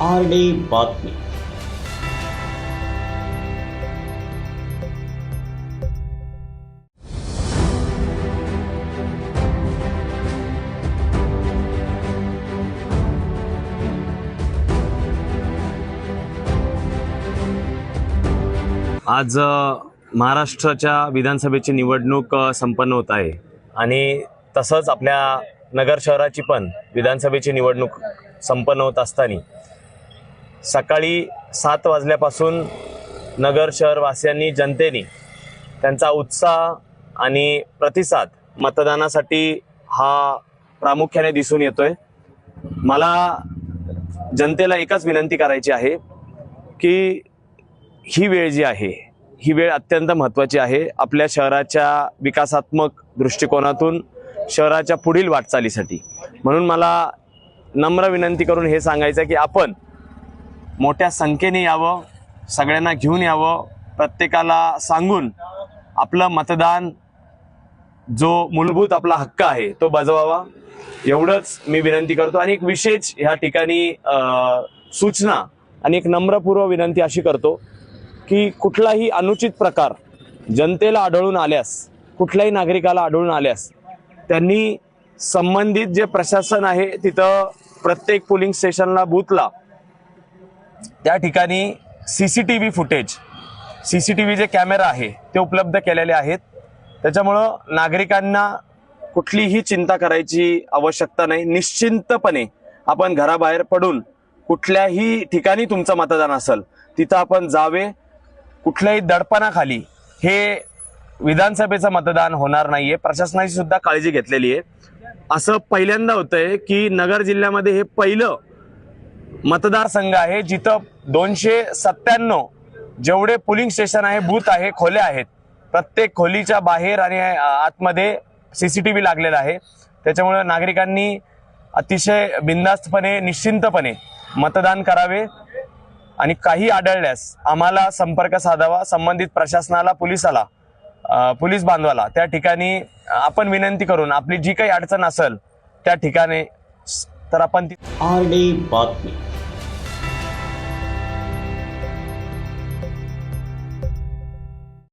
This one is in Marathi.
आर डी बातमी. आज महाराष्ट्राच्या विधानसभेची निवडणूक संपन्न होत आहे. आणि तसंच आपल्या नगर शहराची पण विधानसभेची निवडणूक संपन्न होत असताना सकाळी सात वाजल्यापासून नगर शहरवासियांनी जनतेने त्यांचा उत्साह आणि प्रतिसाद मतदानासाठी हा प्रामुख्याने दिसून येतोय. मला जनतेला एकच विनंती करायची आहे की ही वेळ जी आहे ही वेळ अत्यंत महत्त्वाची आहे. आपल्या शहराच्या विकासात्मक दृष्टिकोनातून शहराच्या पुढील वाटचालीसाठी. म्हणून मला नम्र विनंती करून हे सांगायचं आहे की आपण मोठ्या संख्येने यावं सगळ्यांना घेऊन यावं प्रत्येकाला सांगून आपलं मतदान जो मूलभूत आपला हक्क आहे तो बजवावा. एवढंच मी विनंती करतो. आणि एक विशेष ह्या ठिकाणी सूचना आणि एक नम्रपूर्व विनंती अशी करतो की कुठलाही अनुचित प्रकार जनतेला आढळून आल्यास कुठल्याही नागरिकाला आढळून आल्यास त्यांनी संबंधित जे प्रशासन आहे तिथं प्रत्येक पोलिंग स्टेशनला बूथला त्या ठिकाणी C C T V footage C C T V जे कॅमेरा आहे ते उपलब्ध केलेले आहेत. त्याच्यामुळं नागरिकांना कुठलीही चिंता करायची आवश्यकता नाही. निश्चिंतपणे आपण घराबाहेर पडून कुठल्याही ठिकाणी तुमचं मतदान असेल तिथं आपण जावे. कुठल्याही दडपणाखाली हे विधानसभेचं मतदान होणार नाहीये. प्रशासनाची सुद्धा काळजी घेतलेली आहे. असं पहिल्यांदा होतंय की नगर जिल्ह्यामध्ये हे पहिलं मतदारसंघ आहे जिथं दोनशे सत्त्याण्णव जेवढे पोलिंग स्टेशन आहे बूथ आहे खोल्या आहेत. प्रत्येक खोलीच्या बाहेर आणि आतमध्ये सी सी टी व्ही लागलेला आहे. त्याच्यामुळे नागरिकांनी अतिशय बिनधास्तपणे निश्चिंतपणे मतदान करावे आणि काही आढळल्यास आम्हाला संपर्क साधावा संबंधित प्रशासनाला पोलिसाला पोलीस बांधवाला त्या ठिकाणी आपण विनंती करून आपली जी काही अडचण असेल त्या ठिकाणी तर आपण ती आर डी बातमी.